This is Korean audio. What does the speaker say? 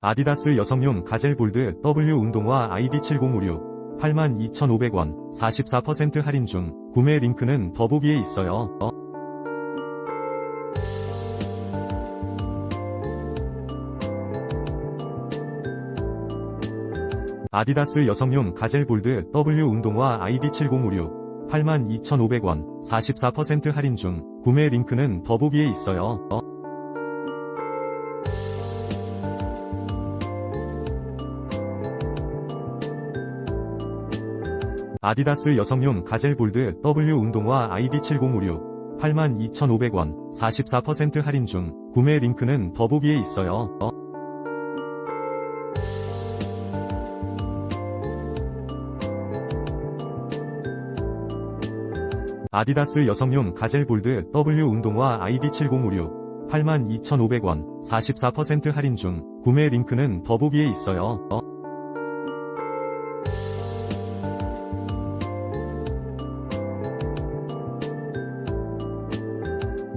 아디다스 여성용 가젤 볼드 W 운동화 ID7056 82,500원 44% 할인 중 구매 링크는 더보기에 있어요. 어? 아디다스 여성용 가젤 볼드 W 운동화 ID7056 82,500원 44% 할인 중 구매 링크는 더보기에 있어요. 어? 아디다스 여성용 가젤 볼드 W 운동화 ID7056 82,500원 44% 할인 중 구매 링크는 더보기에 있어요. 어? 아디다스 여성용 가젤 볼드 W 운동화 ID7056 82,500원 44% 할인 중 구매 링크는 더보기에 있어요. 어?